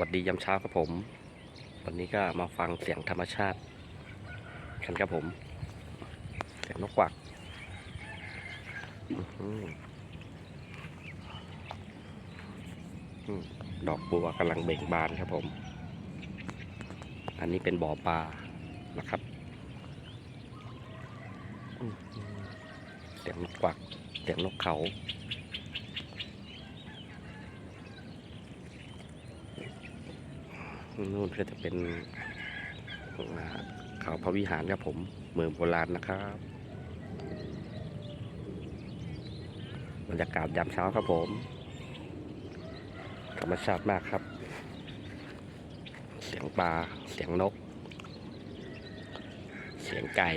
วัสดียามเช้าครับผม วันนี้ก็มาฟังเสียงธรรมชาติกันครับผม เสียงนกกวักดอกบัวกำลังเบ่งบานครับผม อันนี้เป็นบ่อปลานะครับ เสียงนกกวัก เสียงนกเขา นู่นก็จะเป็นเขาพระวิหารครับผมเมืองโบราณนะครับบรรยากาศยามเช้าครับผมธรรมชาติมากครับ เสียงปลาเสียงนก เสียงไก่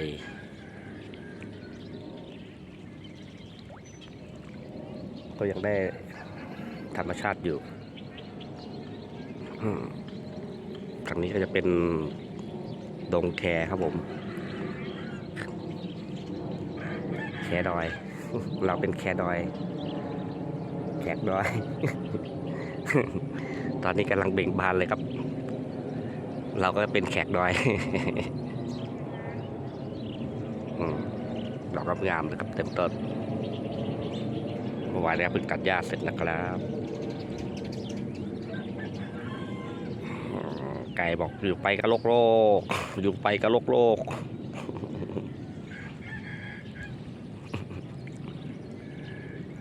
ก็ยังได้ธรรมชาติอยู่ ทางนี้ก็จะเป็นดงแคครับผม แคดอย เราเป็นแคดอยแขกดอย ตอนนี้กำลังเบ่งบานเลยครับ เราก็เป็นแขกดอยดอกงามๆนะครับ เต็มต้นเมื่อวานนี้เพิ่งตัดหญ้าเสร็จนะครับ ไก่บอกอยู่ไปก็โลกโลกอยู่ไปก็โลกโลก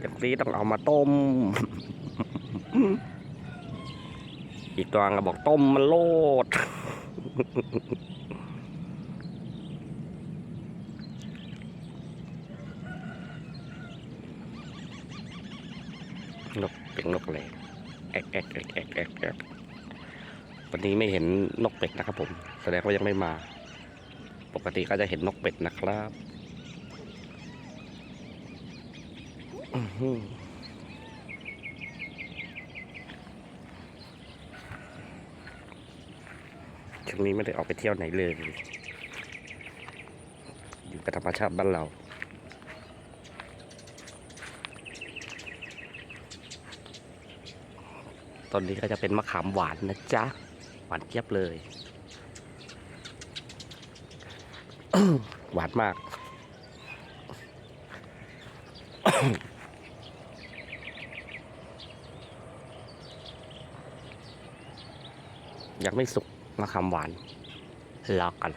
จากนี้ต้องเอามาต้ม อีกตัวก็บอกต้มมันโลดนกเป็นนกเลยแอ๊กแอ๊กแอกแอกแอกแอก วันนี้ไม่เห็นนกเป็ดนะครับ ผม แสดงว่ายังไม่มา ปกติก็จะเห็นนกเป็ดนะครับช่วงนี้ไม่ได้ออกไปเที่ยวไหนเลย อยู่กับธรรมชาติบ้านเราตอนนี้ก็จะเป็นมะขามหวานนะจ๊ะ หวานเจี๊ยบเลย หวานมาก ยังไม่สุกมะขามหวานรอกัน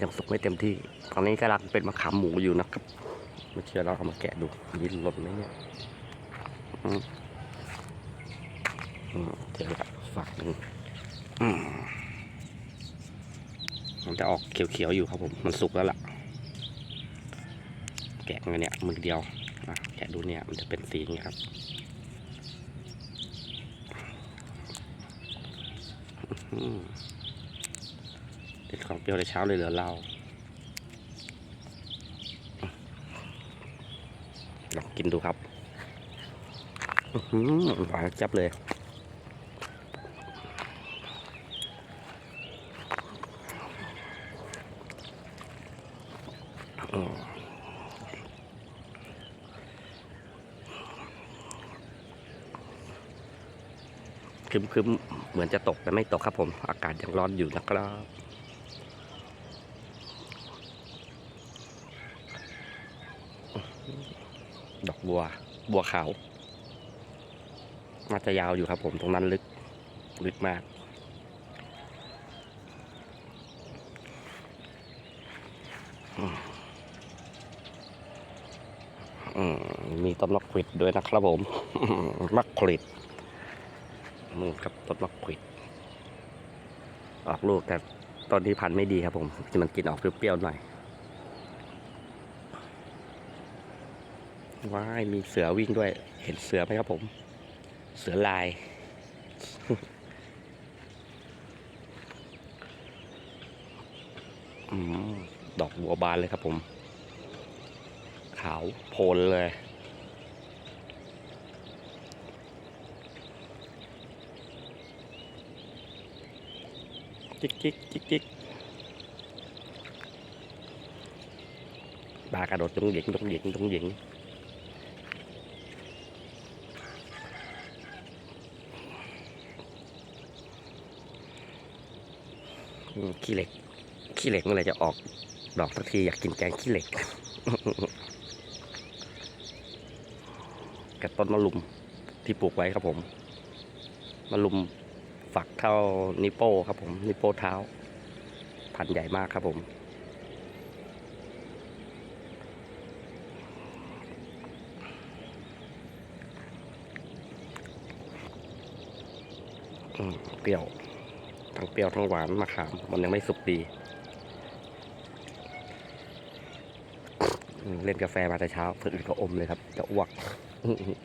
ยังสุกไม่เต็มที่ ตอนนี้กำลังเป็นมะขามหมูอยู่นะครับไม่เชื่อเราเอามาแกะดูมีหล่นไหมเนี่ยอืมอืมเจอละ ฝักนึงมันจะออกเขียวๆอยู่ครับผม มันสุกแล้วล่ะ แกะไงเนี่ยมือเดียวะแกะดูเนี่ยมันจะเป็นสีอย่างเงี้ยครับเด็ดของเปรี้ยวในเช้าเลยเหลือเราลองกินดูครับอื้อหือหวานจับเลย อืมคึมๆเหมือนจะตกแต่ไม่ตกครับผม อากาศยังร้อนอยู่นะครับ ดอกบัว บัวขาวน่าจะยาวอยู่ครับผมตรงนั้นลึก ลึกมากอืม มีต้นมะขวิดด้วยนะครับผมมะขวิดมือครับต้นมะขวิด ออกลูกแต่ต้นที่พันไม่ดีครับผมมันกินออกเปรี้ยวๆหน่อยว้ายมีเสือวิ่งด้วย เห็นเสือไหมครับผม เสือลายอดอกบัวบานเลยครับผม ขาวโพลเลย จิกจิกจิกจิกปลากระโดดตรงหยิงตรงหยิงตรงหยิงขี้เหล็ก ขี้เหล็กเมื่อไรจะออก ดอกสักทีอยากกินแกงขี้เหล็ก กับต้นมะลุมที่ปลูกไว้ครับผม มะลุมฝักเท่านิโป้ครับผม นิโป้เท้า พันธุ์ใหญ่มากครับผม เปรี้ยว ทั้งเปรี้ยวทั้งหวานมะขาม มันยังไม่สุกดี เล่นกาแฟมาแต่เช้าเพื่อนอื่นก็อมเลยครับ จะอ้วก 嗯嗯